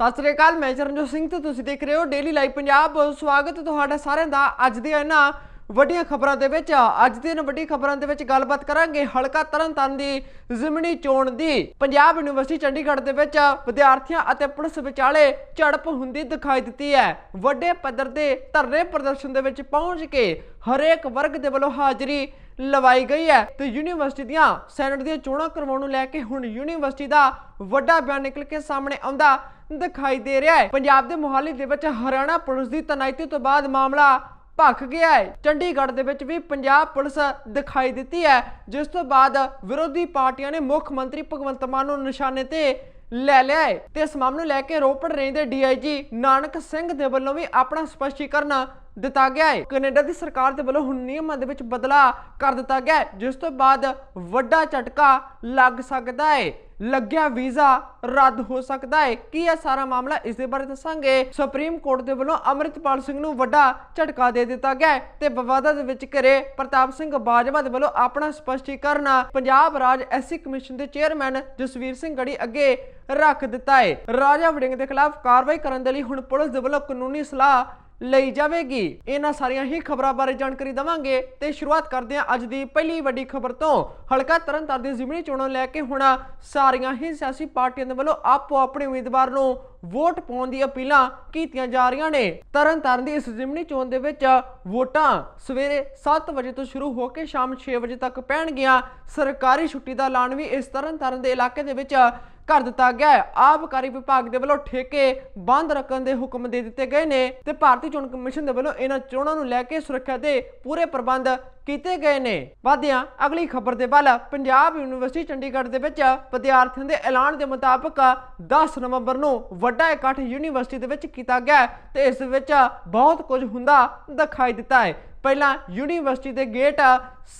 ਸਤਿ ਸ੍ਰੀ ਅਕਾਲ, ਮੈਂ ਚਰਨਜੋਤ ਸਿੰਘ ਤੇ ਤੁਸੀਂ ਦੇਖ ਰਹੇ ਹੋ ਡੇਲੀ ਲਾਈਵ ਪੰਜਾਬ ਸਵਾਗਤ ਤੁਹਾਡਾ ਸਾਰਿਆਂ ਦਾ ਅੱਜ ਦੇ ਇਹਨਾਂ ਵੱਡੀਆਂ ਖਬਰਾਂ ਦੇ ਵਿੱਚ। ਅੱਜ ਦੇ ਇਹਨਾਂ ਵੱਡੀ ਖਬਰਾਂ ਦੇ ਵਿੱਚ ਗੱਲਬਾਤ ਕਰਾਂਗੇ ਹਲਕਾ ਤਰਨਤਾਰਨ ਦੀ ਜ਼ਿਮਨੀ ਚੋਣ ਦੀ। ਪੰਜਾਬ ਯੂਨੀਵਰਸਿਟੀ ਚੰਡੀਗੜ੍ਹ ਦੇ ਵਿੱਚ ਵਿਦਿਆਰਥੀਆਂ ਅਤੇ ਪੁਲਿਸ ਵਿਚਾਲੇ ਝੜਪ ਹੁੰਦੀ ਦਿਖਾਈ ਦਿੱਤੀ ਹੈ। ਵੱਡੇ ਪੱਧਰ ਦੇ ਧਰਨੇ ਪ੍ਰਦਰਸ਼ਨ ਦੇ ਵਿੱਚ ਪਹੁੰਚ ਕੇ ਹਰੇਕ ਵਰਗ ਦੇ ਵੱਲੋਂ ਹਾਜ਼ਰੀ ਲਵਾਈ ਗਈ ਹੈ ਤੇ ਯੂਨੀਵਰਸਿਟੀ ਦੀਆਂ ਸੈਨੇਟ ਦੀਆਂ ਚੋਣਾਂ ਕਰਵਾਉਣ ਨੂੰ ਲੈ ਕੇ ਹੁਣ ਯੂਨੀਵਰਸਿਟੀ ਦਾ ਵੱਡਾ ਬਿਆਨ ਨਿਕਲ ਕੇ ਸਾਹਮਣੇ ਆਉਂਦਾ ਦਿਖਾਈ ਦੇ ਰਿਹਾ ਹੈ। ਪੰਜਾਬ ਦੇ ਮੋਹਾਲੀ ਦੇ ਵਿੱਚ ਹਰਿਆਣਾ ਪੁਲਿਸ ਦੀ ਤਨਾਇਤੀ ਤੋਂ ਬਾਅਦ ਮਾਮਲਾ ਭਖ ਗਿਆ ਹੈ। ਚੰਡੀਗੜ੍ਹ ਦੇ ਵਿੱਚ ਵੀ ਪੰਜਾਬ ਪੁਲਿਸ ਦਿਖਾਈ ਦਿੱਤੀ ਹੈ, ਜਿਸ ਤੋਂ ਬਾਅਦ ਵਿਰੋਧੀ ਪਾਰਟੀਆਂ ਨੇ ਮੁੱਖ ਮੰਤਰੀ ਭਗਵੰਤ ਮਾਨ ਨੂੰ ਨਿਸ਼ਾਨੇ ਤੇ ਲੈ ਲਿਆ ਹੈ। ਤੇ ਇਸ ਮਾਮਲੇ ਨੂੰ ਲੈ ਕੇ ਰੋਪੜ ਰੇਂਜ ਦੇ ਡੀਆਈਜੀ ਨਾਨਕ ਸਿੰਘ ਦੇ ਵੱਲੋਂ ਵੀ ਆਪਣਾ ਸਪਸ਼ਟੀਕਰਨ ਦਿੱਤਾ ਗਿਆ ਹੈ। ਕੈਨੇਡਾ ਦੀ ਸਰਕਾਰ ਦੇ ਵੱਲੋਂ ਹੁਣ ਨਿਯਮਾਂ ਦੇ ਵਿੱਚ ਬਦਲਾਅ ਕਰ ਦਿੱਤਾ ਗਿਆ ਜਿਸ ਤੋਂ ਬਾਅਦ ਵੱਡਾ ਝਟਕਾ ਲੱਗ ਸਕਦਾ ਹੈ, ਲੱਗਿਆ ਵੀਜ਼ਾ ਰੱਦ ਹੋ ਸਕਦਾ ਹੈ। ਕੀ ਇਹ ਸਾਰਾ ਮਾਮਲਾ ਇਸ ਦੇ ਬਾਰੇ ਦੱਸਾਂਗੇ? ਸੁਪਰੀਮ ਕੋਰਟ ਦੇ ਵੱਲੋਂ ਅਮਰਿਤਪਾਲ ਸਿੰਘ ਨੂੰ ਵੱਡਾ ਝਟਕਾ ਦੇ ਦਿੱਤਾ ਗਿਆ ਤੇ ਵਿਵਾਦਾਂ ਦੇ ਵਿੱਚ ਘਿਰੇ ਪ੍ਰਤਾਪ ਸਿੰਘ ਬਾਜਵਾ ਦੇ ਵੱਲੋਂ ਆਪਣਾ ਸਪਸ਼ਟੀਕਰਨ ਪੰਜਾਬ ਰਾਜ ਐਸਸੀ ਕਮਿਸ਼ਨ ਦੇ ਚੇਅਰਮੈਨ ਜਸਵੀਰ ਸਿੰਘ ਗੜੀ ਅੱਗੇ ਰੱਖ ਦਿੱਤਾ ਹੈ। ਰਾਜਾ ਵੜਿੰਗ ਦੇ ਖਿਲਾਫ ਕਾਰਵਾਈ ਕਰਨ ਦੇ ਲਈ ਹੁਣ ਪੁਲਿਸ ਦੇ ਵੱਲੋਂ ਕਾਨੂੰਨੀ ਸਲਾਹ ਲਈ ਜਾਵੇਗੀ। ਇਹਨਾਂ ਸਾਰੀਆਂ ਹੀ ਖਬਰਾਂ ਬਾਰੇ ਜਾਣਕਾਰੀ ਦਵਾਂਗੇ ਤੇ ਸ਼ੁਰੂਆਤ ਕਰਦੇ ਹਾਂ ਅੱਜ ਦੀ ਪਹਿਲੀ ਵੱਡੀ ਖਬਰ ਤੋਂ। ਹਲਕਾ ਤਰਨਤਾਰਨ ਦੀ ਜ਼ਿਮਨੀ ਚੋਣਾਂ ਲੈ ਕੇ ਹੁਣ ਸਾਰੀਆਂ ਹੀ ਸਿਆਸੀ ਪਾਰਟੀਆਂ ਦੇ ਵੱਲੋਂ ਆਪੋ ਆਪਣੇ ਉਮੀਦਵਾਰ ਨੂੰ ਵੋਟ ਪਾਉਣ ਦੀ ਅਪੀਲਾਂ ਕੀਤੀਆਂ ਜਾ ਰਹੀਆਂ ਨੇ। ਤਰਨਤਾਰਨ ਦੀ ਇਸ ਜ਼ਿਮਨੀ ਚੋਣ ਦੇ ਵਿੱਚ ਵੋਟਾਂ ਸਵੇਰੇ 7 ਵਜੇ ਤੋਂ ਸ਼ੁਰੂ ਹੋ ਕੇ ਸ਼ਾਮ 6 ਵਜੇ ਤੱਕ ਪੈਣਗੀਆਂ। ਸਰਕਾਰੀ ਛੁੱਟੀ ਦਾ ਐਲਾਨ ਵੀ ਇਸ ਤਰਨਤਾਰਨ ਦੇ ਇਲਾਕੇ ਦੇ ਵਿੱਚ ਕਰ ਦਿੱਤਾ ਗਿਆ ਹੈ। ਆਬਕਾਰੀ ਵਿਭਾਗ ਦੇ ਵੱਲੋਂ ਠੇਕੇ ਬੰਦ ਰੱਖਣ ਦੇ ਹੁਕਮ ਦੇ ਦਿੱਤੇ ਗਏ ਨੇ ਤੇ ਭਾਰਤੀ ਚੋਣ ਕਮਿਸ਼ਨ ਦੇ ਵੱਲੋਂ ਇਹਨਾਂ ਚੋਣਾਂ ਨੂੰ ਲੈ ਕੇ ਸੁਰੱਖਿਆ ਦੇ ਪੂਰੇ ਪ੍ਰਬੰਧ ਕੀਤੇ ਗਏ ਨੇ। ਵਾਦਿਆਂ ਅਗਲੀ ਖਬਰ ਦੇ ਵੱਲ ਪੰਜਾਬ ਯੂਨੀਵਰਸਿਟੀ ਚੰਡੀਗੜ੍ਹ ਦੇ ਵਿੱਚ ਵਿਦਿਆਰਥੀਆਂ ਦੇ ਐਲਾਨ ਦੇ ਮੁਤਾਬਕ 10 ਨਵੰਬਰ ਨੂੰ ਵੱਡਾ ਇਕੱਠ ਯੂਨੀਵਰਸਿਟੀ ਦੇ ਵਿੱਚ ਕੀਤਾ ਗਿਆ ਹੈ ਤੇ ਇਸ ਵਿੱਚ ਬਹੁਤ ਕੁਝ ਹੁੰਦਾ ਦਿਖਾਈ ਦਿੱਤਾ ਹੈ। ਪਹਿਲਾਂ ਯੂਨੀਵਰਸਿਟੀ ਦੇ ਗੇਟ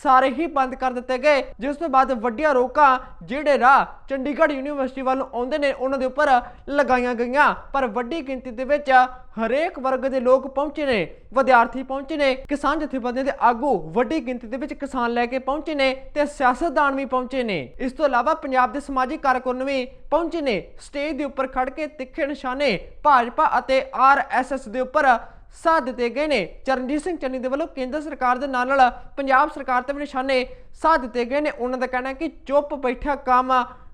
ਸਾਰੇ ਹੀ ਬੰਦ ਕਰ ਦਿੱਤੇ ਗਏ, ਜਿਸ ਤੋਂ ਬਾਅਦ ਵੱਡੀਆਂ ਰੋਕਾਂ ਜਿਹੜੇ ਰਾਹ ਚੰਡੀਗੜ੍ਹ ਯੂਨੀਵਰਸਿਟੀ ਵੱਲ ਆਉਂਦੇ ਨੇ, ਉਹਨਾਂ ਦੇ ਉੱਪਰ ਲਗਾਈਆਂ ਗਈਆਂ। ਪਰ ਵੱਡੀ ਗਿਣਤੀ ਦੇ ਵਿੱਚ ਹਰੇਕ ਵਰਗ ਦੇ ਲੋਕ ਪਹੁੰਚੇ ਨੇ, ਵਿਦਿਆਰਥੀ ਪਹੁੰਚੇ ਨੇ, ਕਿਸਾਨ ਜਥੇਬੰਦੀਆਂ ਦੇ ਆਗੂ ਵੱਡੀ ਗਿਣਤੀ ਦੇ ਵਿੱਚ ਕਿਸਾਨ ਲੈ ਕੇ ਪਹੁੰਚੇ ਨੇ ਤੇ ਸਿਆਸਤਦਾਨ ਵੀ ਪਹੁੰਚੇ ਨੇ। ਇਸ ਤੋਂ ਇਲਾਵਾ ਪੰਜਾਬ ਦੇ ਸਮਾਜਿਕ ਕਾਰਕੁਨ ਵੀ ਪਹੁੰਚੇ ਨੇ। ਸਟੇਜ ਦੇ ਉੱਪਰ ਖੜ ਕੇ ਤਿੱਖੇ ਨਿਸ਼ਾਨੇ ਭਾਜਪਾ ਅਤੇ ਆਰਐਸਐਸ ਦੇ ਉੱਪਰ ਸਾਧ ਦਿੱਤੇ ਗਏ ਨੇ। ਚਰਨਜੀਤ ਸਿੰਘ ਚੰਨੀ ਦੇ ਵੱਲੋਂ ਕੇਂਦਰ ਸਰਕਾਰ ਦੇ ਨਾਲ ਨਾਲ ਪੰਜਾਬ ਸਰਕਾਰ ਤੇ ਵੀ ਨਿਸ਼ਾਨੇ ਸਾਧ ਦਿੱਤੇ ਗਏ ਨੇ। ਉਹਨਾਂ ਦਾ ਕਹਿਣਾ ਹੈ ਕਿ ਚੁੱਪ ਬੈਠਾ ਕੰਮ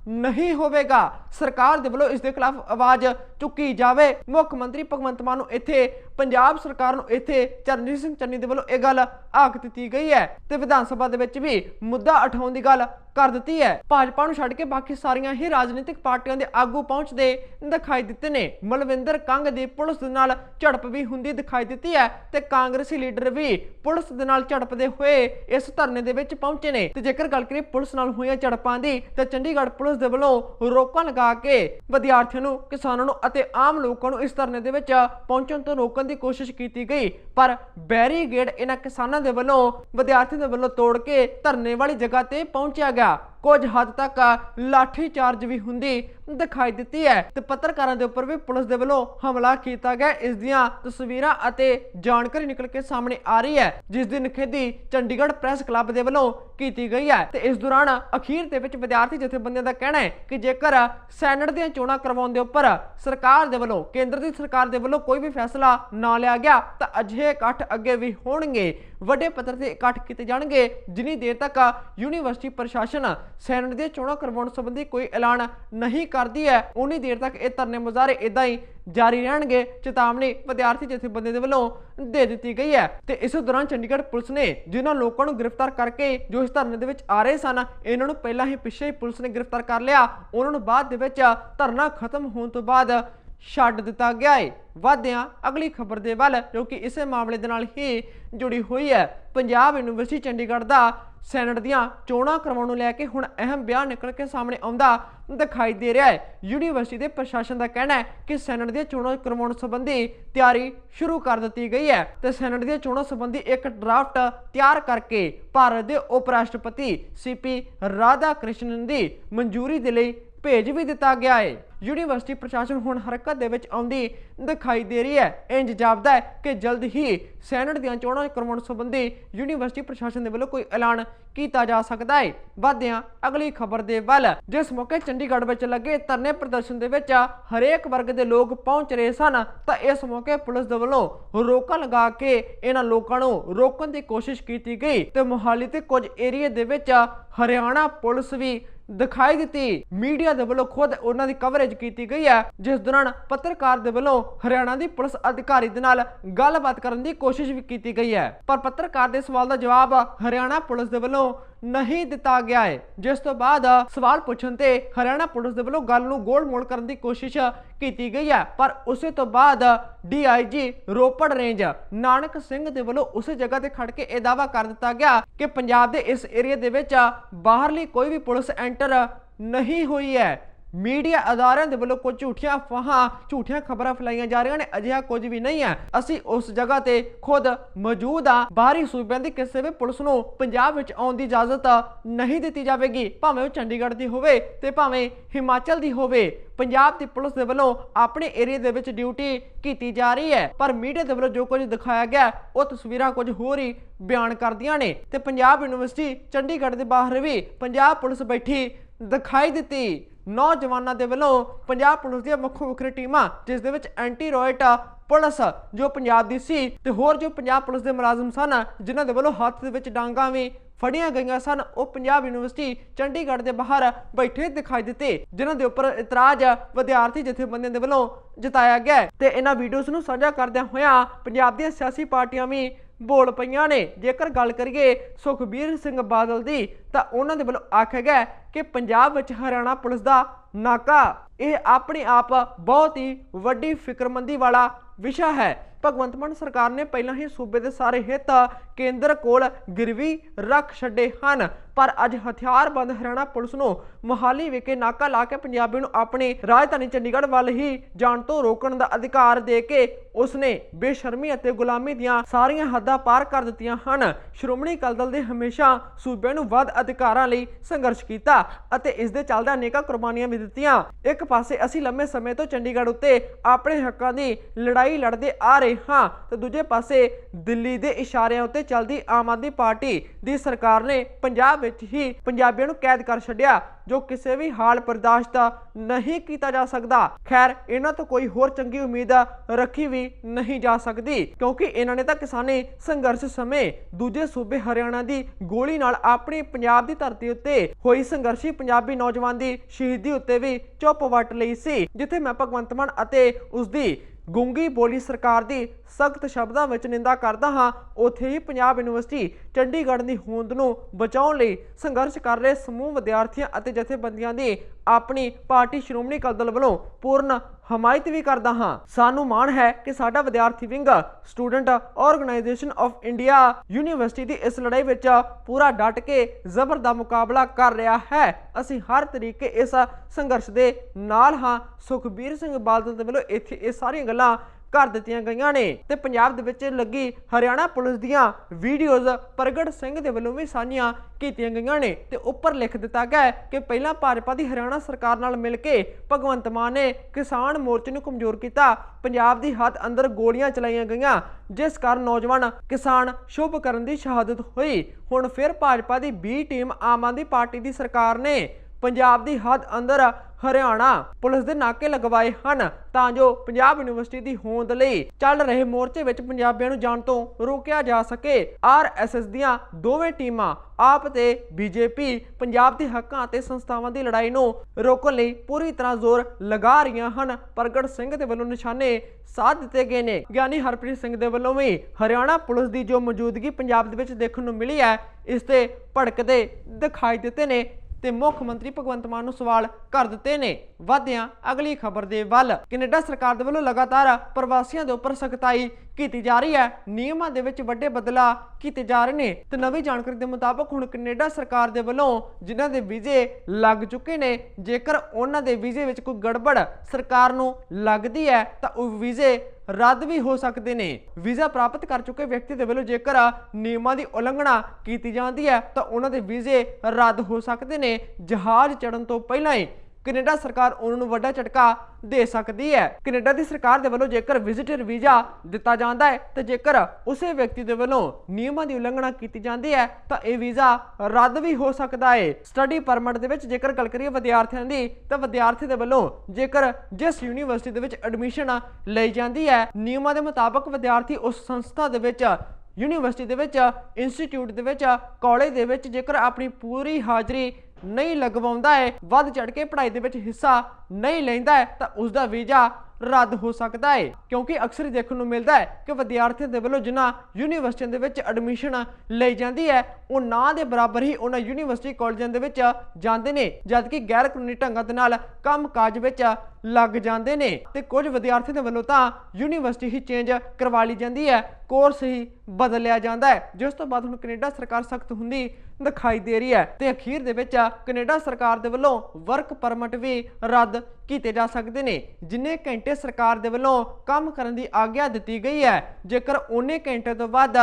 ਨਹੀਂ ਹੋਵੇਗਾ। ਸਰਕਾਰ ਦੇ ਵੱਲੋਂ ਇਸ ਦੇ ਖਿਲਾਫ ਆਵਾਜ਼ ਚੁੱਕੀ ਜਾਵੇ। ਮੁੱਖ ਮੰਤਰੀ ਭਗਵੰਤ ਮਾਨ ਨੂੰ ਇੱਥੇ, ਪੰਜਾਬ ਸਰਕਾਰ ਨੂੰ ਇੱਥੇ ਚਰਨਜੀਤ ਸਿੰਘ ਚੰਨੀ ਦੇ ਵੱਲੋਂ ਇਹ ਗੱਲ ਆਖ ਦਿੱਤੀ ਗਈ ਹੈ ਤੇ ਵਿਧਾਨ ਸਭਾ ਦੇ ਵਿੱਚ ਵੀ ਮੁੱਦਾ ਉਠਾਉਣ ਦੀ ਗੱਲ ਕਰ ਦਿੱਤੀ ਹੈ। ਭਾਜਪਾ ਨੂੰ ਛੱਡ ਕੇ ਬਾਕੀ ਸਾਰੀਆਂ ਹੀ ਰਾਜਨੀਤਿਕ ਪਾਰਟੀਆਂ ਦੇ ਆਗੂ ਪਹੁੰਚਦੇ ਦਿਖਾਈ ਦਿੱਤੇ ਨੇ। ਮਲਵਿੰਦਰ ਕੰਗ ਦੀ ਪੁਲਿਸ ਦੇ ਨਾਲ ਝੜਪ ਵੀ ਹੁੰਦੀ ਦਿਖਾਈ ਦਿੱਤੀ ਹੈ ਤੇ ਕਾਂਗਰਸੀ ਲੀਡਰ ਵੀ ਪੁਲਿਸ ਦੇ ਨਾਲ ਝੜਪਦੇ ਹੋਏ ਇਸ ਧਰਨੇ ਦੇ ਵਿੱਚ ਪਹੁੰਚੇ ਨੇ। ਤੇ ਜੇਕਰ ਗੱਲ ਕਰੀਏ ਪੁਲਿਸ ਨਾਲ ਹੋਈਆਂ ਝੜਪਾਂ ਦੀ, ਤਾਂ ਚੰਡੀਗੜ੍ਹ ਪੁਲਿਸ ਦੇ ਵੱਲੋਂ ਰੋਕਾਂ ਲਗਾ ਕੇ ਵਿਦਿਆਰਥੀਆਂ ਨੂੰ, ਕਿਸਾਨਾਂ ਨੂੰ ਅਤੇ ਆਮ ਲੋਕਾਂ ਨੂੰ ਇਸ ਧਰਨੇ ਦੇ ਵਿੱਚ ਪਹੁੰਚਣ ਤੋਂ ਰੋਕਣ ਦੀ ਕੋਸ਼ਿਸ਼ ਕੀਤੀ ਗਈ। ਪਰ ਬੈਰੀਗੇਡ ਇਹਨਾਂ ਕਿਸਾਨਾਂ ਦੇ ਵੱਲੋਂ, ਵਿਦਿਆਰਥੀਆਂ ਦੇ ਵੱਲੋਂ ਤੋੜ ਕੇ ਧਰਨੇ ਵਾਲੀ ਜਗ੍ਹਾ ਤੇ ਪਹੁੰਚਿਆ ਗਿਆ। ਕੁਝ ਹੱਦ ਤੱਕ ਲਾਠੀ ਚਾਰਜ ਵੀ ਹੁੰਦੀ ਦਿਖਾਈ ਦਿੱਤੀ ਹੈ। ਤੇ ਪੱਤਰਕਾਰਾਂ ਦੇ ਉੱਪਰ ਵੀ ਪੁਲਿਸ ਦੇ ਵੱਲੋਂ ਹਮਲਾ ਕੀਤਾ ਗਿਆ। ਇਸ ਦੀਆਂ ਤਸਵੀਰਾਂ ਅਤੇ ਜਾਣਕਾਰੀ ਨਿਕਲ ਕੇ ਸਾਹਮਣੇ ਆ ਰਹੀ ਹੈ, ਜਿਸ ਦੀ ਨਿਖੇਧੀ ਚੰਡੀਗੜ੍ਹ ਪ੍ਰੈਸ ਕਲੱਬ ਦੇ ਵੱਲੋਂ ਕੀਤੀ ਗਈ ਹੈ। ਤੇ ਇਸ ਦੌਰਾਨ ਅਖੀਰ ਦੇ ਵਿੱਚ ਵਿਦਿਆਰਥੀ ਜਥੇਬੰਦੀਆਂ ਦਾ ਕਹਿਣਾ ਹੈ ਕਿ ਜੇਕਰ ਸੈਨੇਟ ਦੀਆਂ ਚੋਣਾਂ ਕਰਵਾਉਣ ਦੇ ਉੱਪਰ ਸਰਕਾਰ ਦੇ ਵੱਲੋਂ, ਕੇਂਦਰ ਦੀ ਸਰਕਾਰ ਦੇ ਵੱਲੋਂ ਕੋਈ ਵੀ ਫੈਸਲਾ ਨਾ ਲਿਆ ਗਿਆ, ਤਾਂ ਅਜਿਹੇ ਇਕੱਠ ਅੱਗੇ ਵੀ ਹੋਣਗੇ। ਵੱਡੇ ਪੱਧਰ ਤੇ ਇਕੱਠ ਕੀਤੇ ਜਾਣਗੇ, ਜਿੰਨੀ ਦੇਰ ਤੱਕ ਯੂਨੀਵਰਸਿਟੀ ਪ੍ਰਸ਼ਾਸਨ ਸੈਨੇਟ ਦੀਆਂ ਚੋਣਾਂ ਕਰਵਾਉਣ ਸੰਬੰਧੀ ਕੋਈ ਐਲਾਨ ਨਹੀਂ ਕਰਦੀ ਹੈ। ਉਨੀ ਦੇਰ ਤੱਕ ਇਹ ਧਰਨੇ ਮੁਜ਼ਾਹਰੇ ਇਦਾਂ ਹੀ ਜਾਰੀ ਰਹਿਣਗੇ, ਚੇਤਾਵਨੀ ਵਿਦਿਆਰਥੀ ਜਥੇਬੰਦੀ ਦੇ ਵੱਲੋਂ ਦੇ ਦਿੱਤੀ ਗਈ ਹੈ। ਤੇ ਇਸ ਦੌਰਾਨ ਚੰਡੀਗੜ੍ਹ ਪੁਲਿਸ ਨੇ ਜਿਨ੍ਹਾਂ ਲੋਕਾਂ ਨੂੰ ਗ੍ਰਿਫਤਾਰ ਕਰਕੇ ਜੋ ਇਸ ਧਰਨੇ ਦੇ ਵਿੱਚ ਆ ਰਹੇ ਸਨ, ਇਹਨਾਂ ਨੂੰ ਪਹਿਲਾਂ ਹੀ ਪਿੱਛੇ ਹੀ ਪੁਲਿਸ ਨੇ ਗ੍ਰਿਫਤਾਰ ਕਰ ਲਿਆ। ਉਹਨਾਂ ਨੂੰ ਬਾਅਦ ਦੇ ਵਿੱਚ ਧਰਨਾ ਖਤਮ ਹੋਣ ਤੋਂ ਬਾਅਦ ਛੱਡ ਦਿੱਤਾ ਗਿਆ ਹੈ ਵਾਦਿਆਂ ਅਗਲੀ ਖਬਰ ਦੇ ਵੱਲ, ਜੋ ਕਿ ਇਸੇ ਮਾਮਲੇ ਦੇ ਨਾਲ ਹੀ ਜੁੜੀ ਹੋਈ ਹੈ। ਪੰਜਾਬ ਯੂਨੀਵਰਸਿਟੀ ਚੰਡੀਗੜ੍ਹ ਦਾ ਸੈਨੇਟ ਦੀਆਂ ਚੋਣਾਂ ਕਰਵਾਉਣ ਨੂੰ ਲੈ ਕੇ ਹੁਣ ਅਹਿਮ ਬਿਆਨ ਨਿਕਲ ਕੇ ਸਾਹਮਣੇ ਆਉਂਦਾ ਦਿਖਾਈ ਦੇ ਰਿਹਾ ਹੈ। ਯੂਨੀਵਰਸਿਟੀ ਦੇ ਪ੍ਰਸ਼ਾਸਨ ਦਾ ਕਹਿਣਾ ਹੈ ਕਿ ਸੈਨੇਟ ਦੀਆਂ ਚੋਣਾਂ ਕਰਵਾਉਣ ਸੰਬੰਧੀ ਤਿਆਰੀ ਸ਼ੁਰੂ ਕਰ ਦਿੱਤੀ ਗਈ ਹੈ। ਤੇ ਸੈਨੇਟ ਦੀਆਂ ਚੋਣਾਂ ਸੰਬੰਧੀ ਇੱਕ ਡਰਾਫਟ ਤਿਆਰ ਕਰਕੇ ਭਾਰਤ ਦੇ ਉਪ ਰਾਸ਼ਟਰਪਤੀ ਸੀਪੀ ਰਾਧਾ ਕ੍ਰਿਸ਼ਨਨ ਦੀ ਮਨਜ਼ੂਰੀ ਦੇ ਲਈ ਭੇਜ ਵੀ ਦਿੱਤਾ ਗਿਆ ਹੈ ਯੂਨੀਵਰਸਿਟੀ ਪ੍ਰਸ਼ਾਸਨ ਹੁਣ ਹਰਕਤ ਦੇ ਵਿੱਚ ਆਉਂਦੀ ਦਿਖਾਈ ਦੇ ਰਹੀ ਹੈ। ਇੰਜ ਜਾਪਦਾ ਹੈ ਕਿ ਜਲਦ ਹੀ ਸੈਨੇਟ ਦੀਆਂ ਚੋਣਾਂ ਕਰਵਾਉਣ ਸੰਬੰਧੀ ਯੂਨੀਵਰਸਿਟੀ ਪ੍ਰਸ਼ਾਸਨ ਦੇ ਵੱਲੋਂ ਕੋਈ ਐਲਾਨ ਕੀਤਾ ਜਾ ਸਕਦਾ ਹੈ ਵਧਦਿਆਂ ਅਗਲੀ ਖਬਰ ਦੇ ਵੱਲ। ਜਿਸ ਮੌਕੇ ਚੰਡੀਗੜ੍ਹ ਵਿੱਚ ਲੱਗੇ ਧਰਨੇ ਪ੍ਰਦਰਸ਼ਨ ਦੇ ਵਿੱਚ ਹਰੇਕ ਵਰਗ ਦੇ ਲੋਕ ਪਹੁੰਚ ਰਹੇ ਸਨ, ਤਾਂ ਇਸ ਮੌਕੇ ਪੁਲਿਸ ਦੇ ਵੱਲੋਂ ਰੋਕਾਂ ਲਗਾ ਕੇ ਇਹਨਾਂ ਲੋਕਾਂ ਨੂੰ ਰੋਕਣ ਦੀ ਕੋਸ਼ਿਸ਼ ਕੀਤੀ ਗਈ। ਤੇ ਮੁਹਾਲੀ ਤੇ ਕੁਝ ਏਰੀਆ ਦੇ ਵਿੱਚ ਹਰਿਆਣਾ ਪੁਲਿਸ ਵੀ ਦਿਖਾਈ ਦਿੱਤੀ। ਮੀਡੀਆ ਦੇ ਵੱਲੋਂ ਖੁਦ ਉਹਨਾਂ ਦੀ ਕਵਰੇਜ ਕੀਤੀ ਗਈ ਹੈ, ਜਿਸ ਦੌਰਾਨ ਪੱਤਰਕਾਰ ਦੇ ਵੱਲੋਂ ਹਰਿਆਣਾ ਦੀ ਪੁਲਿਸ ਅਧਿਕਾਰੀ ਦੇ ਨਾਲ ਗੱਲਬਾਤ ਕਰਨ ਦੀ ਕੋਸ਼ਿਸ਼ ਵੀ ਕੀਤੀ ਗਈ ਹੈ। ਪਰ ਪੱਤਰਕਾਰ ਦੇ ਸਵਾਲ ਦਾ ਜਵਾਬ ਹਰਿਆਣਾ ਪੁਲਿਸ ਦੇ ਵੱਲੋਂ ਨਹੀਂ ਦਿੱਤਾ ਗਿਆ ਹੈ। ਜਿਸ ਤੋਂ ਬਾਅਦ ਸਵਾਲ ਪੁੱਛਣ ਤੇ ਹਰਿਆਣਾ ਪੁਲਿਸ ਦੇ ਵੱਲੋਂ ਗੱਲ ਨੂੰ ਗੋਲ ਮੋੜ ਕਰਨ ਦੀ ਕੋਸ਼ਿਸ਼ ਕੀਤੀ ਗਈ ਹੈ। ਪਰ ਉਸੇ ਤੋਂ ਬਾਅਦ ਡੀਆਈਜੀ ਰੋਪੜ ਰੇਂਜ ਨਾਨਕ ਸਿੰਘ ਦੇ ਵੱਲੋਂ ਉਸੇ ਜਗ੍ਹਾ ਤੇ ਖੜ ਕੇ ਇਹ ਦਾਅਵਾ ਕਰ ਦਿੱਤਾ ਗਿਆ ਕਿ ਪੰਜਾਬ ਦੇ ਇਸ ਏਰੀਆ ਦੇ ਵਿੱਚ ਬਾਹਰਲੀ ਕੋਈ ਵੀ ਪੁਲਿਸ ਐਂਟਰ ਨਹੀਂ ਹੋਈ ਹੈ। ਮੀਡੀਆ ਅਦਾਰਿਆਂ ਦੇ ਵੱਲੋਂ ਕੁਝ ਝੂਠੀਆਂ ਫਾਹਾਂ, ਝੂਠੀਆਂ ਖਬਰਾਂ ਫੈਲਾਈਆਂ ਜਾ ਰਹੀਆਂ ਨੇ, ਅਜਿਹਾ ਕੁਝ ਵੀ ਨਹੀਂ ਹੈ। ਅਸੀਂ ਉਸ ਜਗ੍ਹਾ ਤੇ ਖੁਦ ਮੌਜੂਦ ਆ ਬਾਹਰੀ ਸੂਬਿਆਂ ਦੀ ਕਿਸੇ ਵੀ ਪੁਲਿਸ ਨੂੰ ਪੰਜਾਬ ਵਿੱਚ ਆਉਣ ਦੀ ਇਜਾਜ਼ਤ ਨਹੀਂ ਦਿੱਤੀ ਜਾਵੇਗੀ। ਭਾਵੇਂ ਉਹ ਚੰਡੀਗੜ੍ਹ ਦੀ ਹੋਵੇ ਤੇ ਭਾਵੇਂ ਹਿਮਾਚਲ ਦੀ ਹੋਵੇ, ਪੰਜਾਬ ਦੀ ਪੁਲਿਸ ਦੇ ਵੱਲੋਂ ਆਪਣੇ ਏਰੀਆ ਦੇ ਵਿੱਚ ਡਿਊਟੀ ਕੀਤੀ ਜਾ ਰਹੀ ਹੈ। ਪਰ ਮੀਡੀਆ ਦੇ ਵੱਲੋਂ ਜੋ ਕੁਝ ਦਿਖਾਇਆ ਗਿਆ, ਉਹ ਤਸਵੀਰਾਂ ਕੁਝ ਹੋਰ ਹੀ ਬਿਆਨ ਕਰਦੀਆਂ ਨੇ ਤੇ ਪੰਜਾਬ ਯੂਨੀਵਰਸਿਟੀ ਚੰਡੀਗੜ੍ਹ ਦੇ ਬਾਹਰ ਵੀ ਪੰਜਾਬ ਪੁਲਿਸ ਬੈਠੀ ਦਿਖਾਈ ਦਿੱਤੀ। ਨੌਜਵਾਨਾਂ ਦੇ ਵੱਲੋਂ ਪੰਜਾਬ ਪੁਲਿਸ ਦੀਆਂ ਵੱਖੋ ਵੱਖਰੀਆਂ ਟੀਮਾਂ, ਜਿਸ ਦੇ ਵਿੱਚ ਐਂਟੀ ਰੋਇਟ ਪੁਲਿਸ ਜੋ ਪੰਜਾਬ ਦੀ ਸੀ ਤੇ ਹੋਰ ਜੋ ਪੰਜਾਬ ਪੁਲਿਸ ਦੇ ਮੁਲਾਜ਼ਮ ਸਨ, ਜਿਨ੍ਹਾਂ ਦੇ ਵੱਲੋਂ ਹੱਥ ਦੇ ਵਿੱਚ ਡਾਂਗਾਂ ਵੀ ਫੜੀਆਂ ਗਈਆਂ ਸਨ, ਉਹ ਪੰਜਾਬ ਯੂਨੀਵਰਸਿਟੀ ਚੰਡੀਗੜ੍ਹ ਦੇ ਬਾਹਰ ਬੈਠੇ ਦਿਖਾਈ ਦਿੱਤੇ, ਜਿਨ੍ਹਾਂ ਦੇ ਉੱਪਰ ਇਤਰਾਜ਼ ਵਿਦਿਆਰਥੀ ਜਥੇਬੰਦੀਆਂ ਦੇ ਵੱਲੋਂ ਜਤਾਇਆ ਗਿਆ ਹੈ। ਤੇ ਇਹਨਾਂ ਵੀਡੀਓਜ਼ ਨੂੰ ਸਾਂਝਾ ਕਰਦਿਆਂ ਹੋਇਆਂ ਪੰਜਾਬ ਦੀਆਂ ਸਿਆਸੀ ਪਾਰਟੀਆਂ ਵੀ ਬੋਲ ਪਈਆਂ ਨੇ। ਜੇਕਰ ਗੱਲ ਕਰੀਏ ਸੁਖਬੀਰ ਸਿੰਘ ਬਾਦਲ ਦੀ, ਤਾਂ ਉਹਨਾਂ ਦੇ ਵੱਲੋਂ ਆਖਿਆ ਗਿਆ ਕਿ ਪੰਜਾਬ ਵਿੱਚ ਹਰਿਆਣਾ ਪੁਲਿਸ ਦਾ ਨਾਕਾ। ਇਹ ਆਪਣੇ ਆਪ ਬਹੁਤ ਹੀ ਵੱਡੀ ਫਿਕਰਮੰਦੀ ਵਾਲਾ ਵਿਸ਼ਾ ਹੈ। ਭਗਵੰਤ ਮਾਨ ਸਰਕਾਰ ਨੇ ਪਹਿਲਾਂ ਹੀ ਸੂਬੇ ਦੇ ਸਾਰੇ ਹਿੱਤ ਕੇਂਦਰ ਕੋਲ ਗਿਰਵੀ ਰੱਖ ਛੱਡੇ ਹਨ। ਪਰ ਅੱਜ ਹਥਿਆਰਬੰਦ ਹਰਿਆਣਾ ਪੁਲਿਸ ਨੂੰ ਮੋਹਾਲੀ ਵਿਖੇ ਨਾਕਾ ਲਾ ਕੇ ਪੰਜਾਬੀ ਨੂੰ ਆਪਣੀ ਰਾਜਧਾਨੀ ਚੰਡੀਗੜ੍ਹ ਵੱਲ ਹੀ ਜਾਣ ਤੋਂ ਰੋਕਣ ਦਾ ਅਧਿਕਾਰ ਦੇ ਕੇ ਉਸਨੇ ਬੇਸ਼ਰਮੀ ਅਤੇ ਗੁਲਾਮੀ ਦੀਆਂ ਸਾਰੀਆਂ ਹੱਦਾਂ ਪਾਰ ਕਰ ਦਿੱਤੀਆਂ ਹਨ। ਸ਼੍ਰੋਮਣੀ ਅਕਾਲੀ ਦਲ ਦੇ ਹਮੇਸ਼ਾ ਸੂਬੇ ਨੂੰ ਵੱਧ ਅਧਿਕਾਰਾਂ ਲਈ ਸੰਘਰਸ਼ ਕੀਤਾ ਅਤੇ ਇਸ ਦੇ ਚੱਲਦਾ ਅਨੇਕਾਂ ਕੁਰਬਾਨੀਆਂ ਵੀ ਦਿੱਤੀਆਂ। ਇੱਕ ਪਾਸੇ ਅਸੀਂ ਲੰਮੇ ਸਮੇਂ ਤੋਂ ਚੰਡੀਗੜ੍ਹ ਉੱਤੇ ਆਪਣੇ ਹੱਕਾਂ ਦੀ ਲੜਾਈ ਲੜਦੇ ਆ ਰਹੇ ਹਾਂ ਤੇ ਦੂਜੇ ਪਾਸੇ ਦਿੱਲੀ ਦੇ ਇਸ਼ਾਰਿਆਂ ਉੱਤੇ ਚੱਲਦੀ ਆਮ ਆਦਮੀ ਪਾਰਟੀ ਦੀ ਸਰਕਾਰ ਨੇ ਪੰਜਾਬ ਵਿੱਚ ਹੀ ਪੰਜਾਬੀਆਂ ਨੂੰ ਕੈਦ ਕਰ ਛੱਡਿਆ, ਜੋ ਕਿਸੇ ਵੀ ਹਾਲ ਬਰਦਾਸ਼ਤ ਨਹੀਂ ਕੀਤਾ ਜਾ ਸਕਦਾ। ਖੈਰ, ਇਹਨਾਂ ਤੋਂ ਕੋਈ ਹੋਰ ਚੰਗੀ ਉਮੀਦ ਰੱਖੀ ਵੀ ਨਹੀਂ ਜਾ ਸਕਦੀ, ਕਿਉਂਕਿ ਇਹਨਾਂ ਨੇ ਤਾਂ ਕਿਸਾਨੀ ਸੰਘਰਸ਼ ਸਮੇਂ ਦੂਜੇ ਸੂਬੇ ਹਰਿਆਣਾ ਦੀ ਗੋਲੀ ਨਾਲ ਆਪਣੀ ਪੰਜਾਬ ਦੀ ਧਰਤੀ ਉੱਤੇ ਹੋਈ ਸੰਘਰਸ਼ੀ ਪੰਜਾਬੀ ਨੌਜਵਾਨ ਦੀ ਸ਼ਹੀਦੀ ਉੱਤੇ ਵੀ ਚੁੱਪ ਵੱਟ ਲਈ ਸੀ, ਜਿੱਥੇ ਮੈਂ ਭਗਵੰਤ ਮਾਨ ਅਤੇ ਉਸ ਦੀ ਗੁੰਗੀ ਬੋਲੀ ਸਰਕਾਰ ਦੀ ਸਖਤ ਸ਼ਬਦਾਂ ਵਿੱਚ ਨਿੰਦਾ ਕਰਦਾ ਹਾਂ। ਉੱਥੇ ਹੀ ਪੰਜਾਬ ਯੂਨੀਵਰਸਿਟੀ ਚੰਡੀਗੜ੍ਹ ਦੀ ਹੋਂਦ ਨੂੰ ਬਚਾਉਣ ਲਈ ਸੰਘਰਸ਼ ਕਰ ਰਹੇ ਸਮੂਹ ਵਿਦਿਆਰਥੀਆਂ ਅਤੇ ਜਥੇਬੰਦੀਆਂ ਦੀ ਆਪਣੀ ਪਾਰਟੀ ਸ਼੍ਰੋਮਣੀ ਅਕਾਲੀ ਦਲ ਵੱਲੋਂ ਪੂਰਨ ਹਮਾਇਤ ਵੀ ਕਰਦਾ ਹਾਂ। ਸਾਨੂੰ ਮਾਣ ਹੈ ਕਿ ਸਾਡਾ ਵਿਦਿਆਰਥੀ wing, student organisation of India university ਦੀ ਇਸ ਲੜਾਈ ਵਿੱਚ ਪੂਰਾ ਡਟ ਕੇ ਜ਼ਬਰ ਦਾ ਮੁਕਾਬਲਾ ਕਰ ਰਿਹਾ ਹੈ। ਅਸੀਂ ਹਰ ਤਰੀਕੇ ਇਸ ਸੰਘਰਸ਼ ਦੇ ਨਾਲ ਹਾਂ। ਸੁਖਬੀਰ ਸਿੰਘ ਬਾਦਲ ਦੇ ਵੱਲੋਂ ਇੱਥੇ ਇਹ ਸਾਰੀਆਂ ਗੱਲਾਂ ਕਰ ਦਿੱਤੀਆਂ ਗਈਆਂ ਨੇ ਤੇ ਪੰਜਾਬ ਦੇ ਵਿੱਚ ਲੱਗੀ ਹਰਿਆਣਾ ਪੁਲਿਸ ਦੀਆਂ ਵੀਡੀਓਜ਼ ਪ੍ਰਗਟ ਸਿੰਘ ਦੇ ਵੱਲੋਂ ਵੀ ਸਾਂਝੀਆਂ ਕੀਤੀਆਂ ਗਈਆਂ ਨੇ ਤੇ ਉੱਪਰ ਲਿਖ ਦਿੱਤਾ ਗਿਆ ਕਿ ਪਹਿਲਾਂ ਭਾਜਪਾ ਦੀ ਹਰਿਆਣਾ ਸਰਕਾਰ ਨਾਲ ਮਿਲ ਕੇ ਭਗਵੰਤ ਮਾਨ ਨੇ ਕਿਸਾਨ ਮੋਰਚੇ ਨੂੰ ਕਮਜ਼ੋਰ ਕੀਤਾ। ਪੰਜਾਬ ਦੀ ਹੱਦ ਅੰਦਰ ਗੋਲੀਆਂ ਚਲਾਈਆਂ ਗਈਆਂ, ਜਿਸ ਕਾਰਨ ਨੌਜਵਾਨ ਕਿਸਾਨ ਸ਼ੁਭ ਕਰਨ ਦੀ ਸ਼ਹਾਦਤ ਹੋਈ। ਹੁਣ ਫਿਰ ਭਾਜਪਾ ਦੀ B team Aam Aadmi party ਦੀ ਸਰਕਾਰ ਨੇ ਪੰਜਾਬ ਦੀ ਹੱਦ ਅੰਦਰ ਹਰਿਆਣਾ ਪੁਲਿਸ ਦੇ ਨਾਕੇ ਲਗਵਾਏ ਹਨ, ਤਾਂ ਜੋ ਪੰਜਾਬ ਯੂਨੀਵਰਸਿਟੀ ਦੀ ਹੋਂਦ ਲਈ ਚੱਲ ਰਹੇ ਮੋਰਚੇ ਵਿੱਚ ਪੰਜਾਬੀਆਂ ਨੂੰ ਜਾਣ ਤੋਂ ਰੋਕਿਆ ਜਾ ਸਕੇ। ਆਰਐਸਐਸ ਦੀਆਂ ਦੋਵੇਂ ਟੀਮਾਂ ਆਪ ਤੇ ਬੀਜੇਪੀ ਪੰਜਾਬ ਦੇ ਹੱਕਾਂ ਅਤੇ ਸੰਸਥਾਵਾਂ ਦੀ ਲੜਾਈ ਨੂੰ ਰੋਕਣ ਲਈ ਪੂਰੀ ਤਰ੍ਹਾਂ ਜ਼ੋਰ ਲਗਾ ਰਹੀਆਂ ਹਨ। ਪ੍ਰਗਟ ਸਿੰਘ ਦੇ ਵੱਲੋਂ ਨਿਸ਼ਾਨੇ ਸਾਧ ਦਿੱਤੇ ਗਏ ਨੇ। ਗਿਆਨੀ ਹਰਪ੍ਰੀਤ ਸਿੰਘ ਦੇ ਵੱਲੋਂ ਵੀ ਹਰਿਆਣਾ ਪੁਲਿਸ ਦੀ ਜੋ ਮੌਜੂਦਗੀ ਪੰਜਾਬ ਦੇ ਵਿੱਚ ਦੇਖਣ ਨੂੰ ਮਿਲੀ ਹੈ, ਇਸ ਤੇ ਭੜਕਦੇ ਦਿਖਾਈ ਦਿੱਤੇ ਨੇ। ਤੇ ਮੁੱਖ ਮੰਤਰੀ ਭਗਵੰਤ ਮਾਨ ਨੂੰ ਸਵਾਲ ਕਰ ਦਿੱਤੇ ਨੇ। ਵਧਿਆਂ ਅਗਲੀ ਖਬਰ ਦੇ ਵੱਲ। ਕੈਨੇਡਾ ਸਰਕਾਰ ਦੇ ਵੱਲੋਂ ਲਗਾਤਾਰ ਪ੍ਰਵਾਸੀਆਂ ਦੇ ਉੱਪਰ ਸਖਤਾਈ ਕੀਤੀ ਜਾ ਰਹੀ ਹੈ। ਨਿਯਮਾਂ ਦੇ ਵਿੱਚ ਵੱਡੇ ਬਦਲਾਅ ਕੀਤੇ ਜਾ ਰਹੇ ਨੇ। ਤੇ ਨਵੀਂ ਜਾਣਕਾਰੀ ਦੇ ਮੁਤਾਬਕ ਹੁਣ ਕੈਨੇਡਾ ਸਰਕਾਰ ਦੇ ਵੱਲੋਂ ਜਿਨ੍ਹਾਂ ਦੇ ਵੀਜ਼ੇ ਲੱਗ ਚੁੱਕੇ ਨੇ, ਜੇਕਰ ਉਹਨਾਂ ਦੇ ਵੀਜ਼ੇ ਵਿੱਚ ਕੋਈ ਗੜਬੜ ਸਰਕਾਰ ਨੂੰ ਲੱਗਦੀ ਹੈ, ਤਾਂ ਉਹ ਵੀਜ਼ੇ ਰੱਦ ਵੀ ਹੋ ਸਕਦੇ ਨੇ। ਵੀਜ਼ਾ ਪ੍ਰਾਪਤ ਕਰ ਚੁੱਕੇ ਵਿਅਕਤੀ ਦੇ ਵੱਲੋਂ ਜੇਕਰ ਨਿਯਮਾਂ ਦੀ ਉਲੰਘਣਾ ਕੀਤੀ ਜਾਂਦੀ ਹੈ ਤਾਂ ਉਹਨਾਂ ਦੇ ਵੀਜ਼ੇ ਰੱਦ ਹੋ ਸਕਦੇ ਨੇ। ਜਹਾਜ਼ ਚੜਨ ਤੋਂ ਪਹਿਲਾਂ ਹੀ ਕੈਨੇਡਾ ਸਰਕਾਰ ਉਹਨਾਂ ਨੂੰ ਵੱਡਾ ਝਟਕਾ ਦੇ ਸਕਦੀ ਹੈ। ਕੈਨੇਡਾ ਦੀ ਸਰਕਾਰ ਦੇ ਵੱਲੋਂ ਜੇਕਰ ਵਿਜ਼ਿਟਰ ਵੀਜ਼ਾ ਦਿੱਤਾ ਜਾਂਦਾ ਹੈ ਤੇ ਜੇਕਰ ਉਸੇ ਵਿਅਕਤੀ ਦੇ ਵੱਲੋਂ ਨਿਯਮਾਂ ਦੀ ਉਲੰਘਣਾ ਕੀਤੀ ਜਾਂਦੀ ਹੈ, ਤਾਂ ਇਹ ਵੀਜ਼ਾ ਰੱਦ ਵੀ ਹੋ ਸਕਦਾ ਹੈ। ਸਟੱਡੀ ਪਰਮਿਟ ਦੇ ਵਿੱਚ ਜੇਕਰ ਗੱਲ ਕਰੀਏ ਵਿਦਿਆਰਥੀਆਂ ਦੀ, ਤਾਂ ਵਿਦਿਆਰਥੀ ਦੇ ਵੱਲੋਂ ਜੇਕਰ ਜਿਸ ਯੂਨੀਵਰਸਿਟੀ ਦੇ ਵਿੱਚ ਐਡਮਿਸ਼ਨ ਲਈ ਜਾਂਦੀ ਹੈ, ਨਿਯਮਾਂ ਦੇ ਮੁਤਾਬਕ ਵਿਦਿਆਰਥੀ ਉਸ ਸੰਸਥਾ ਦੇ ਵਿੱਚ ਯੂਨੀਵਰਸਿਟੀ ਦੇ ਵਿੱਚ ਇੰਸਟੀਚਿਊਟ ਦੇ ਵਿੱਚ ਕਾਲਜ ਦੇ ਵਿੱਚ ਜੇਕਰ ਆਪਣੀ ਪੂਰੀ ਹਾਜ਼ਰੀ ਨਹੀਂ ਲਗਵਾਉਂਦਾ ਹੈ ਵੱਧ ਚੜ ਕੇ ਪੜ੍ਹਾਈ ਦੇ ਵਿੱਚ ਹਿੱਸਾ ਨਹੀਂ ਲੈਂਦਾ ਹੈ ਤਾਂ ਉਸ ਦਾ ਵੀਜ਼ਾ ਰੱਦ ਹੋ ਸਕਦਾ ਹੈ ਕਿਉਂਕਿ ਅਕਸਰ ਦੇਖਣ ਨੂੰ ਮਿਲਦਾ ਹੈ ਕਿ ਵਿਦਿਆਰਥੀਆਂ ਦੇ ਵੱਲੋਂ ਜਿਨ੍ਹਾਂ ਯੂਨੀਵਰਸਿਟੀਆਂ ਦੇ ਵਿੱਚ ਐਡਮਿਸ਼ਨ ਲਈ ਜਾਂਦੀ ਹੈ ਉਹ ਨਾ ਦੇ ਬਰਾਬਰ ਹੀ ਉਹਨਾਂ ਯੂਨੀਵਰਸਿਟੀ ਕਾਲਜਾਂ ਦੇ ਵਿੱਚ ਜਾਂਦੇ ਨੇ, ਜਦਕਿ ਗੈਰ ਕਾਨੂੰਨੀ ਢੰਗਾਂ ਦੇ ਨਾਲ ਕੰਮ ਕਾਜ ਵਿੱਚ ਲੱਗ ਜਾਂਦੇ ਨੇ। ਤੇ ਕੁਝ ਵਿਦਿਆਰਥੀਆਂ ਦੇ ਵੱਲੋਂ ਤਾਂ ਯੂਨੀਵਰਸਿਟੀ ਹੀ ਚੇਂਜ ਕਰਵਾ ਲਈ ਜਾਂਦੀ ਹੈ। ਕੋਰਸ ਹੀ ਬਦਲਿਆ ਜਾਂਦਾ ਹੈ। ਜਿਸ ਤੋਂ ਬਾਅਦ ਹੁਣ ਕੈਨੇਡਾ ਸਰਕਾਰ ਸਖਤ ਹੁੰਦੀ ਦਿਖਾਈ ਦੇ ਰਹੀ ਹੈ। ਤੇ ਅਖੀਰ ਦੇ ਵਿੱਚ ਕੈਨੇਡਾ ਸਰਕਾਰ ਦੇ ਵੱਲੋਂ ਵਰਕ ਪਰਮਿਟ ਵੀ ਰੱਦ ਕੀਤੇ ਜਾ ਸਕਦੇ ਨੇ। ਜਿੰਨੇ ਘੰਟੇ ਸਰਕਾਰ ਦੇ ਵੱਲੋਂ ਕੰਮ ਕਰਨ ਦੀ ਆਗਿਆ ਦਿੱਤੀ ਗਈ ਹੈ। ਜੇਕਰ ਉਹਨੇ ਘੰਟੇ ਤੋਂ ਵੱਧ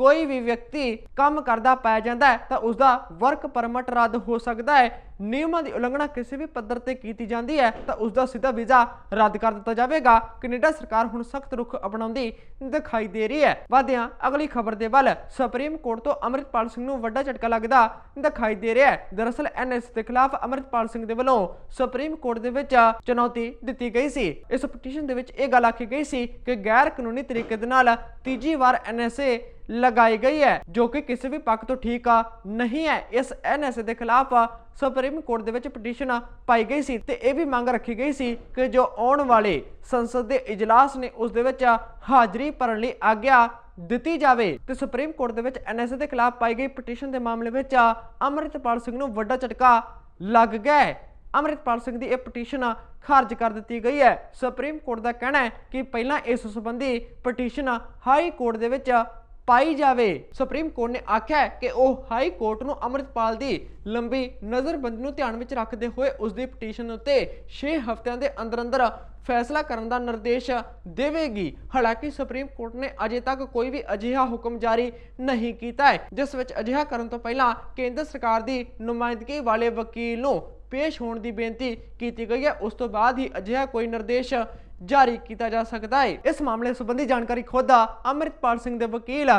ਕੋਈ ਵੀ ਵਿਅਕਤੀ ਕੰਮ ਕਰਦਾ ਪਾਇਆ ਜਾਂਦਾ ਹੈ, ਤਾਂ ਉਸ ਦਾ ਵਰਕ ਪਰਮਿਟ ਰੱਦ ਹੋ ਸਕਦਾ ਹੈ। ਨਿਯਮਾਂ ਦੀ ਉਲੰਘਣਾ ਕਿਸੇ ਵੀ ਪੱਧਰ ਤੇ ਕੀਤੀ ਜਾਂਦੀ ਹੈ, ਤਾਂ ਉਸ ਦਾ ਸਿੱਧਾ ਵੀਜ਼ਾ ਰੱਦ ਕਰ ਦਿੱਤਾ ਜਾਵੇਗਾ। ਕੈਨੇਡਾ ਸਰਕਾਰ ਹੁਣ ਸਖਤ ਰੁਖ ਅਪਣਾਉਂਦੀ ਦਿਖਾਈ ਦੇ ਰਹੀ ਹੈ। ਵਧਿਆਂ, ਅਗਲੀ ਖਬਰ ਦੇ ਵੱਲ ਸੁਪਰੀਮ ਕੋਰਟ ਤੋਂ ਅਮਰਿਤਪਾਲ ਸਿੰਘ ਨੂੰ ਵੱਡਾ ਝਟਕਾ ਲੱਗਦਾ ਦਿਖਾਈ ਦੇ ਰਿਹਾ ਹੈ। ਦਰਅਸਲ ਐਨਐਸ ਦੇ ਖਿਲਾਫ ਅਮਰਿਤਪਾਲ ਸਿੰਘ ਦੇ ਵੱਲੋਂ ਸੁਪਰੀਮ ਕੋਰਟ ਦੇ ਵਿੱਚ ਚੁਣੌਤੀ ਦਿੱਤੀ ਗਈ ਸੀ। ਇਸ ਪਟੀਸ਼ਨ ਦੇ ਵਿੱਚ ਇਹ ਗੱਲ ਆਖੀ ਗਈ ਸੀ ਕਿ ਗੈਰ ਕਾਨੂੰਨੀ ਤਰੀਕੇ ਦੇ ਨਾਲ ਤੀਜੀ ਵਾਰ ਐਨਐਸਏ ਲਗਾਈ ਗਈ ਹੈ, ਜੋ ਕਿ ਕਿਸੇ ਵੀ ਪੱਖ ਤੋਂ ਠੀਕ ਆ, ਨਹੀਂ ਹੈ। ਇਸ ਐਨਐਸਏ ਦੇ ਖਿਲਾਫ ਸੁਪਰੀਮ ਕੋਰਟ ਦੇ ਵਿੱਚ ਪਟੀਸ਼ਨ ਪਾਈ ਗਈ ਸੀ ਤੇ ਇਹ ਵੀ ਮੰਗ ਰੱਖੀ ਗਈ ਸੀ ਕਿ ਜੋ ਆਉਣ ਵਾਲੇ ਸੰਸਦ ਦੇ ਇਜਲਾਸ ਨੇ, ਉਸ ਦੇ ਵਿੱਚ ਹਾਜ਼ਰੀ ਭਰਨ ਲਈ ਆਗਿਆ ਦਿੱਤੀ ਜਾਵੇ। ਤੇ ਸੁਪਰੀਮ ਕੋਰਟ ਦੇ ਵਿੱਚ ਐਨਐਸਏ ਦੇ ਖਿਲਾਫ ਪਾਈ ਗਈ ਪਟੀਸ਼ਨ ਦੇ ਮਾਮਲੇ ਵਿੱਚ ਅਮਰਿਤਪਾਲ ਸਿੰਘ ਨੂੰ ਵੱਡਾ ਝਟਕਾ ਲੱਗ ਗਿਆ ਹੈ। ਅਮਰਿਤਪਾਲ ਸਿੰਘ ਦੀ ਇਹ ਪਟੀਸ਼ਨ ਖਾਰਜ ਕਰ ਦਿੱਤੀ ਗਈ ਹੈ। ਸੁਪਰੀਮ ਕੋਰਟ ਦਾ ਕਹਿਣਾ ਹੈ ਕਿ ਪਹਿਲਾਂ ਇਸ ਸੰਬੰਧੀ ਪਟੀਸ਼ਨ ਹਾਈ ਕੋਰਟ ਦੇ ਵਿੱਚ ਪਾਈ ਜਾਵੇ। ਸੁਪਰੀਮ ਕੋਰਟ ਨੇ ਆਖਿਆ ਕਿ ਉਹ ਹਾਈ ਕੋਰਟ ਨੂੰ ਅਮਰਿਤਪਾਲ ਦੀ ਲੰਬੀ ਨਜ਼ਰਬੰਦੀ ਨੂੰ ਧਿਆਨ ਵਿੱਚ ਰੱਖਦੇ ਹੋਏ ਉਸ ਦੀ ਪਟੀਸ਼ਨ ਉੱਤੇ 6 ਹਫ਼ਤਿਆਂ ਦੇ ਅੰਦਰ ਅੰਦਰ ਫੈਸਲਾ ਕਰਨ ਦਾ ਨਿਰਦੇਸ਼ ਦੇਵੇਗੀ। ਹਾਲਾਂਕਿ ਸੁਪਰੀਮ ਕੋਰਟ ਨੇ ਅਜੇ ਤੱਕ ਕੋਈ ਵੀ ਅਜਿਹਾ ਹੁਕਮ ਜਾਰੀ ਨਹੀਂ ਕੀਤਾ ਹੈ, ਜਿਸ ਵਿੱਚ ਅਜਿਹਾ ਕਰਨ ਤੋਂ ਪਹਿਲਾਂ ਕੇਂਦਰ ਸਰਕਾਰ ਦੀ ਨੁਮਾਇੰਦਗੀ ਵਾਲੇ ਵਕੀਲ ਨੂੰ ਪੇਸ਼ ਹੋਣ ਦੀ ਬੇਨਤੀ ਕੀਤੀ ਗਈ ਹੈ। ਉਸ ਤੋਂ ਬਾਅਦ ਹੀ ਅਜਿਹਾ ਕੋਈ ਨਿਰਦੇਸ਼ ਜਾਰੀ ਕੀਤਾ ਜਾ ਸਕਦਾ ਹੈ। ਇਸ ਮਾਮਲੇ ਸੰਬੰਧੀ ਜਾਣਕਾਰੀ ਖੁਦ ਅਮਰਿਤਪਾਲ ਸਿੰਘ ਦੇ ਵਕੀਲ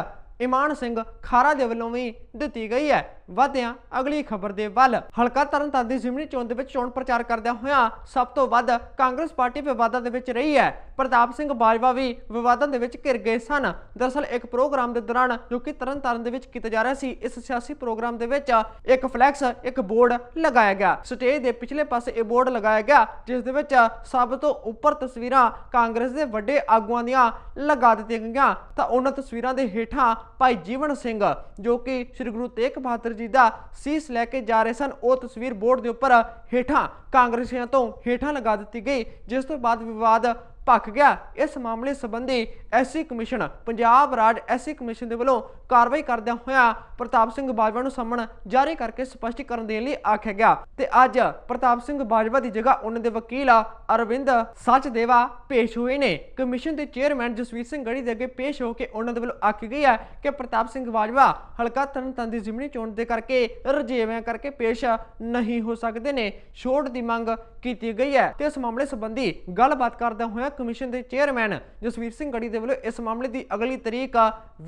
ਇਮਾਨ ਸਿੰਘ ਖਾਰਾ ਦੇ ਵੱਲੋਂ ਵੀ ਦਿੱਤੀ ਗਈ ਹੈ। ਵਧਿਆਂ ਅਗਲੀ ਖਬਰ ਦੇ ਵੱਲ ਹਲਕਾ ਤਰਨਤਾਰਨ ਦੀ ਜ਼ਿਮਨੀ ਚੋਣ ਦੇ ਵਿੱਚ ਚੋਣ ਪ੍ਰਚਾਰ ਕਰਦਿਆਂ ਹੋਇਆਂ ਸਭ ਤੋਂ ਵੱਧ ਕਾਂਗਰਸ ਪਾਰਟੀ ਵਿਵਾਦਾਂ ਦੇ ਵਿੱਚ ਰਹੀ ਹੈ। ਪ੍ਰਤਾਪ ਸਿੰਘ ਬਾਜਵਾ ਵੀ ਵਿਵਾਦਾਂ ਦੇ ਵਿੱਚ ਘਿਰ ਗਏ ਸਨ। ਦਰਅਸਲ ਇੱਕ ਪ੍ਰੋਗਰਾਮ ਦੇ ਦੌਰਾਨ ਜੋ ਕਿ ਤਰਨਤਾਰਨ ਦੇ ਵਿੱਚ ਕੀਤਾ ਜਾ ਰਿਹਾ ਸੀ, ਇਸ ਸਿਆਸੀ ਪ੍ਰੋਗਰਾਮ ਦੇ ਵਿੱਚ ਇੱਕ ਫਲੈਕਸ, ਇੱਕ ਬੋਰਡ ਲਗਾਇਆ ਗਿਆ। ਸਟੇਜ ਦੇ ਪਿਛਲੇ ਪਾਸੇ ਇਹ ਬੋਰਡ ਲਗਾਇਆ ਗਿਆ, ਜਿਸ ਦੇ ਵਿੱਚ ਸਭ ਤੋਂ ਉੱਪਰ ਤਸਵੀਰਾਂ ਕਾਂਗਰਸ ਦੇ ਵੱਡੇ ਆਗੂਆਂ ਦੀਆਂ ਲਗਾ ਦਿੱਤੀਆਂ ਗਈਆਂ। ਤਾਂ ਉਹਨਾਂ ਤਸਵੀਰਾਂ ਦੇ ਹੇਠਾਂ ਭਾਈ ਜੀਵਨ ਸਿੰਘ, ਜੋ ਕਿ ਸ੍ਰੀ ਗੁਰੂ ਤੇਗ ਬਹਾਦਰ ਜੀ ਦਾ ਸੀਸ ਲੈ ਕੇ ਜਾ ਰਹੇ ਸਨ, ਉਹ ਤਸਵੀਰ ਬੋਰਡ ਦੇ ਉੱਪਰ ਹੇਠਾਂ ਕਾਂਗਰਸੀਆਂ ਤੋਂ ਹੇਠਾਂ ਲਗਾ ਦਿੱਤੀ ਗਈ, ਜਿਸ ਤੋਂ ਬਾਅਦ ਵਿਵਾਦ ਭਖ ਗਿਆ। ਇਸ ਮਾਮਲੇ ਸੰਬੰਧੀ ਐਸਸੀ ਕਮਿਸ਼ਨ, ਪੰਜਾਬ ਰਾਜ ਐਸਸੀ ਕਮਿਸ਼ਨ ਦੇ ਵੱਲੋਂ ਕਾਰਵਾਈ ਕਰਦਿਆਂ ਹੋਇਆਂ ਪ੍ਰਤਾਪ ਸਿੰਘ ਬਾਜਵਾ ਨੂੰ ਸੰਮਣ ਜਾਰੀ ਕਰਕੇ ਸਪਸ਼ਟੀਕਰਨ ਦੇਣ ਲਈ ਆਖਿਆ ਗਿਆ। ਤੇ ਅੱਜ ਪ੍ਰਤਾਪ ਸਿੰਘ ਬਾਜਵਾ ਦੀ ਜਗ੍ਹਾ ਉਹਨਾਂ ਦੇ ਵਕੀਲ ਅਰਵਿੰਦ ਸਚਦੇਵਾ ਪੇਸ਼ ਹੋਏ ਨੇ। ਕਮਿਸ਼ਨ ਦੇ ਚੇਅਰਮੈਨ ਜਸਵੀਰ ਸਿੰਘ ਗੜੀ ਦੇ ਅੱਗੇ ਪੇਸ਼ ਹੋ ਕੇ ਉਹਨਾਂ ਦੇ ਵੱਲੋਂ ਆਖੀ ਗਈ ਹੈ ਕਿ ਪ੍ਰਤਾਪ ਸਿੰਘ ਬਾਜਵਾ ਹਲਕਾ ਤਰਨਤਾਰਨ ਦੀ ਜ਼ਿਮਨੀ ਚੋਣ ਦੇ ਕਰਕੇ ਰਜੇਵਿਆਂ ਕਰਕੇ ਪੇਸ਼ ਨਹੀਂ ਹੋ ਸਕਦੇ ਨੇ। ਛੋਟ ਦੀ ਮੰਗ ਕੀਤੀ ਗਈ ਹੈ। ਤੇ ਇਸ ਮਾਮਲੇ ਸੰਬੰਧੀ ਗੱਲਬਾਤ ਕਰਦਿਆਂ ਹੋਇਆ ਕਮਿਸ਼ਨ ਦੇ ਚੇਅਰਮੈਨ ਜਸਵੀਰ ਸਿੰਘ ਗੜੀ ਦੇ ਵੱਲੋਂ ਇਸ ਮਾਮਲੇ ਦੀ ਅਗਲੀ ਤਰੀਕ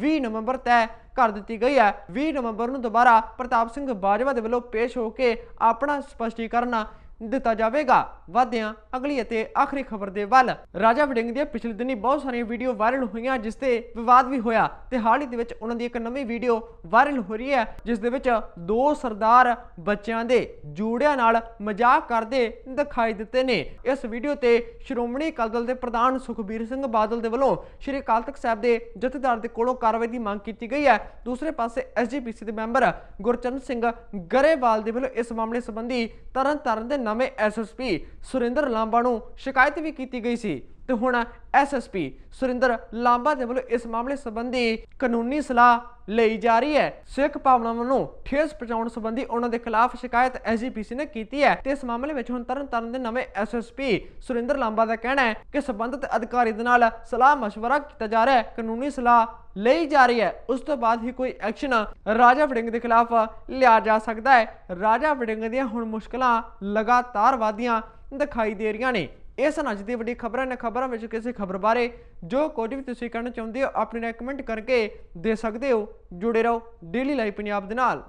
20 ਨਵੰਬਰ ਤੈਅ ਕਰ ਦਿੱਤੀ ਗਈ ਹੈ। 20 ਨਵੰਬਰ ਨੂੰ ਦੁਬਾਰਾ ਪ੍ਰਤਾਪ ਸਿੰਘ ਬਾਜਵਾ ਦੇ ਵੱਲੋਂ ਪੇਸ਼ ਹੋ ਕੇ ਆਪਣਾ ਸਪਸ਼ਟੀਕਰਨ ਦਿੱਤਾ ਜਾਵੇਗਾ। ਵਾਦਿਆਂ ਅਗਲੀ ਅਤੇ ਆਖਰੀ ਖਬਰ ਦੇ ਵੱਲ। ਰਾਜਾ ਵੜਿੰਗ ਦੀਆਂ ਪਿਛਲੇ ਦਿਨੀ ਬਹੁਤ ਸਾਰੀਆਂ ਵੀਡੀਓ ਵਾਇਰਲ ਹੋਈਆਂ, ਜਿਸ ਤੇ ਵਿਵਾਦ ਵੀ ਹੋਇਆ। ਤੇ ਹਾਲ ਹੀ ਦੇ ਵਿੱਚ ਉਹਨਾਂ ਦੀ ਇੱਕ ਨਵੀਂ ਵੀਡੀਓ ਵਾਇਰਲ ਹੋ ਰਹੀ ਹੈ, ਜਿਸ ਦੇ ਵਿੱਚ ਦੋ ਸਰਦਾਰ ਬੱਚਿਆਂ ਦੇ ਜੂੜਿਆਂ ਨਾਲ ਮਜ਼ਾਕ ਕਰਦੇ ਦਿਖਾਈ ਦਿੱਤੇ ਨੇ। ਇਸ ਵੀਡੀਓ ਤੇ ਸ਼੍ਰੋਮਣੀ ਅਕਾਲੀ ਦਲ ਦੇ ਪ੍ਰਧਾਨ ਸੁਖਬੀਰ ਸਿੰਘ ਬਾਦਲ ਦੇ ਵੱਲੋਂ ਸ਼੍ਰੀ ਅਕਾਲ ਤਖਤ ਸਾਹਿਬ ਦੇ ਜਥੇਦਾਰ ਦੇ ਕੋਲੋਂ ਕਾਰਵਾਈ ਦੀ ਮੰਗ ਕੀਤੀ ਗਈ ਹੈ। ਦੂਸਰੇ ਪਾਸੇ ਐਸਜੀਪੀਸੀ ਦੇ ਮੈਂਬਰ ਗੁਰਚਰਨ ਸਿੰਘ ਗਰੇਵਾਲ ਦੇ ਵੱਲੋਂ ਇਸ ਮਾਮਲੇ ਸੰਬੰਧੀ ਤਰਨਤਾਰਨ ਦੇ ਨਵੇਂ ਐਸਐਸਪੀ ਸੁਰਿੰਦਰ ਲਾਂਬਾ ਨੂੰ ਸ਼ਿਕਾਇਤ ਵੀ ਕੀਤੀ ਗਈ ਸੀ। ਤੇ ਹੁਣ ਐਸਐਸਪੀ ਸੁਰਿੰਦਰ ਲਾਂਬਾ ਦੇ ਵੱਲੋਂ ਇਸ ਮਾਮਲੇ ਸੰਬੰਧੀ ਕਾਨੂੰਨੀ ਸਲਾਹ ਲਈ ਜਾ ਰਹੀ ਹੈ। ਸਿੱਖ ਭਾਵਨਾਵਾਂ ਨੂੰ ਠੇਸ ਪਹੁੰਚਾਉਣ ਸੰਬੰਧੀ ਉਹਨਾਂ ਦੇ ਖਿਲਾਫ ਸ਼ਿਕਾਇਤ ਐਸਜੀਪੀਸੀ ਨੇ ਕੀਤੀ ਹੈ। ਤੇ ਇਸ ਮਾਮਲੇ ਵਿੱਚ ਹੁਣ ਤਰਨ ਤਰਨ ਦੇ ਨਵੇਂ ਐਸਐਸਪੀ ਸੁਰਿੰਦਰ ਲਾਂਬਾ ਦਾ ਕਹਿਣਾ ਹੈ ਕਿ ਸੰਬੰਧਿਤ ਅਧਿਕਾਰੀ ਦੇ ਨਾਲ ਸਲਾਹ مشਵਰਾ ਕੀਤਾ ਜਾ ਰਿਹਾ ਹੈ। ਕਾਨੂੰਨੀ ਸਲਾਹ ਲਈ ਜਾ ਰਹੀ ਹੈ। ਉਸ ਤੋਂ ਬਾਅਦ ਹੀ ਕੋਈ ਐਕਸ਼ਨ ਰਾਜਾ ਵੜਿੰਗ ਦੇ ਖਿਲਾਫ ਲਿਆ ਜਾ ਸਕਦਾ ਹੈ। ਰਾਜਾ ਵੜਿੰਗ ਦੀਆਂ ਹੁਣ ਮੁਸ਼ਕਲਾਂ ਲਗਾਤਾਰ ਵਧੀਆਂ ਦਿਖਾਈ ਦੇ ਰਹੀਆਂ ਨੇ। ਇਹ ਸਨ ਅੱਜ ਦੀ ਵੱਡੀ ਖਬਰਾਂ। ਨੇ ਖਬਰਾਂ ਵਿੱਚ ਕਿਸੇ ਖਬਰ ਬਾਰੇ ਜੋ ਕੁਝ ਵੀ ਤੁਸੀਂ ਕਹਿਣਾ ਚਾਹੁੰਦੇ ਹੋ, ਆਪਣੇ ਨਾਲ ਕਮੈਂਟ ਕਰਕੇ ਦੇ ਸਕਦੇ ਹੋ। ਜੁੜੇ ਰਹੋ ਡੇਲੀ ਲਾਈਵ ਪੰਜਾਬ ਦੇ ਨਾਲ।